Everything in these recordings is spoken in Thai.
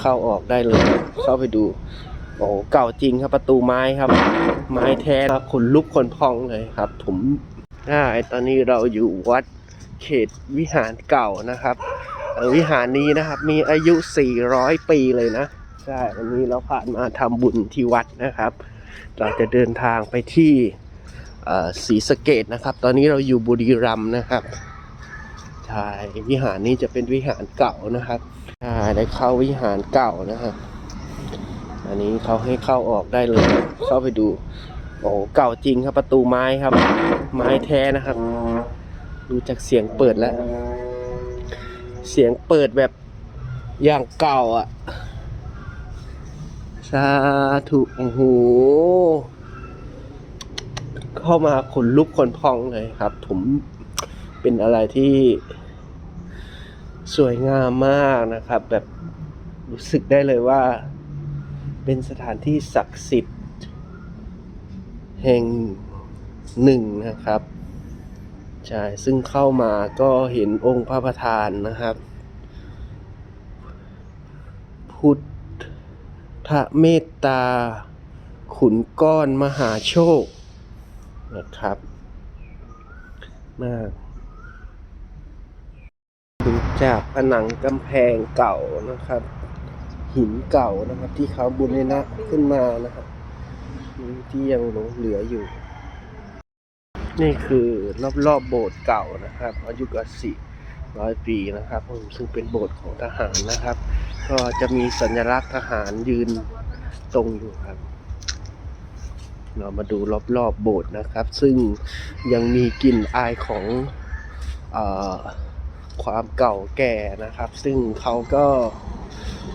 เข้าออกได้เลย เข้าไปดู โอ้โหเก่าจริงครับประตูไม้ครับ ไม้แท้ครับขนลุกขนพองเลยครับ ผมได้ตอนนี้เราอยู่วัดเขตวิหารเก่านะครับอ่อวิหารนี้นะครับ มีอายุ 400 ปีเลยนะ ใช่ วันนี้เราผ่านมาทำบุญที่วัดนะครับ เราจะเดินทางไปที่อ่อศรีสะเกดนะครับ ตอนนี้เราอยู่บุรีรัมย์นะครับ ใช่วิหารนี้จะเป็นวิหารเก่านะครับใช่ได้เข้าวิหารเก่านะครับอันนี้เขาให้เข้าออกได้เลยเข้าไปดูโอ้เก่าจริงครับประตูไม้ครับ ไม้แท้นะครับ ดูจากเสียงเปิดแล้ว เสียงเปิดแบบอย่างเก่าอะสาธุโอ้โหเข้ามาขนลุกขนพองเลยครับ ผม เป็นอะไรที่สวยงามมากนะครับ แบบรู้สึกได้เลยว่า เป็นสถานที่ศักดิ์สิทธิ์ แห่งหนึ่งนะครับใช่ซึ่งเข้ามาก็เห็นองค์พระประธานนะครับ พุทธเมตตา ขุนก้อนมหาโชคนะครับมาก จากผนังกำแพงเก่านะครับ หินเก่านะครับที่เขาบุรณะขึ้นมานะครับที่ยังหลงเหลืออยู่ นี่คือรอบๆโบสถ์เก่านะครับ อายุกว่าสี่ร้อยปีนะครับซึ่งเป็นโบสถ์ของทหารนะครับ ก็จะมีสัญลักษณ์ทหารยืนตรงอยู่ครับ เรามาดูรอบๆโบสถ์นะครับ ซึ่งยังมีกลิ่นอายของอ ความเก่าแก่นะครับ ซึ่งเขาก็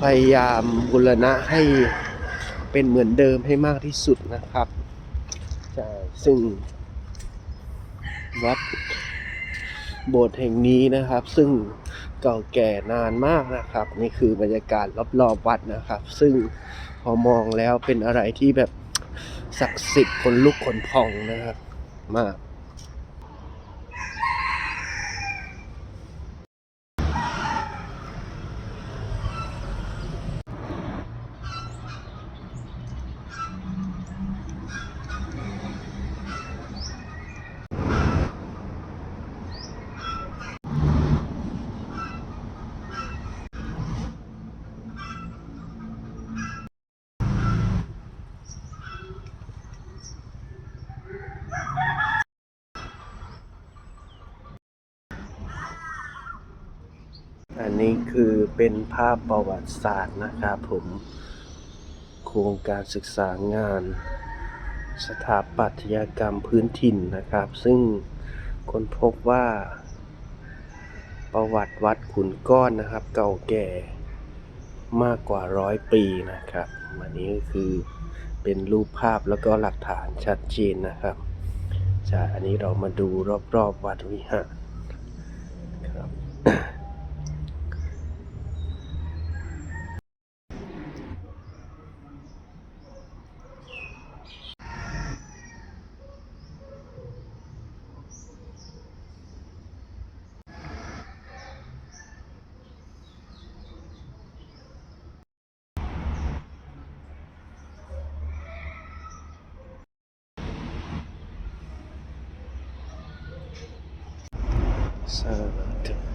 พยายามบูรณะให้เป็นเหมือนเดิมให้มากที่สุดนะครับใช่ซึ่งวัดโบสถ์แห่งนี้นะครับ ซึ่งเก่าแก่นานมากนะครับ นี่คือบรรยากาศรอบๆวัดนะครับ ซึ่งพอมองแล้วเป็นอะไรที่แบบศักดิ์สิทธิ์คนลุกขนพองนะครับ มาก อันนี้คือเป็นภาพประวัติศาสตร์นะครับผมโครงการศึกษางาน สถาปัตยกรรมพื้นถิ่นนะครับ ซึ่งค้นพบว่าประวัติวัดขุนก้อนนะครับ เก่าแก่มากกว่าร้อยปีนะครับอันนี้ก็คือเป็นรูปภาพแล้วก็หลักฐานชัดเจนนะครับจะอันนี้เรามาดูรอบๆวัดวิหาร สาธุ